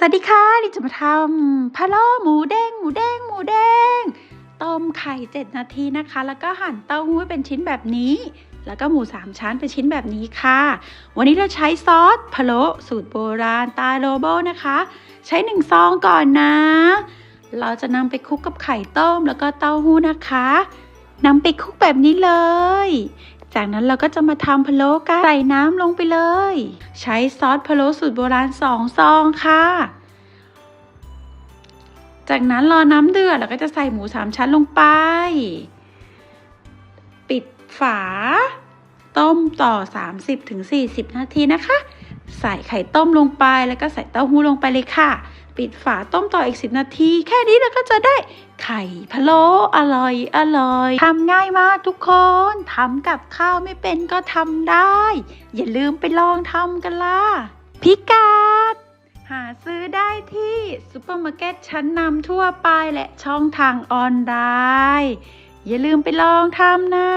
สวัสดีค่ะดิจะมาทำพะโล้หมูเด้งหมูเด้งหมูเด้งต้มไข่เจ็ดนาทีนะคะ แล้วก็หั่นเต้าหู้เป็นชิ้นแบบนี้ แล้วก็หมูสามชั้นเป็นชิ้นแบบนี้ค่ะ วันนี้เราใช้ซอสพะโล้สูตรโบราณตาโลโบนะคะ ใช้หนึ่งซองก่อนนะ เราจะนำไปคลุกกับไข่ต้มแล้วก็เต้าหู้นะคะนำไปคลุกแบบนี้เลย จากนั้นเราก็จะมาทำพะโล้กันใส่น้ำลงไปเลย ใช้ซอสพะโล้สูตรโบราณสองซองค่ะ จากนั้นรอน้ำเดือดเราก็จะใส่หมูสามชั้นลงไป ปิดฝา ต้มต่อ 30-40 นาทีนะคะ ใส่ไข่ต้มลงไปแล้วก็ใส่เต้าหู้ลงไปเลยค่ะ ปิดฝาต้มต่ออีก 10 นาที แค่นี้เราก็จะได้ไข่พะโล้อร่อยอร่อยทำง่ายมากทุกคนทำกับข้าวไม่เป็นก็ทำได้ อย่าลืมไปลองทำกันล่ะพิกัดหาซื้อได้ที่ซูเปอร์มาร์เก็ตชั้นนำทั่วไปและช่องทางออนไลน์ อย่าลืมไปลองทำนะ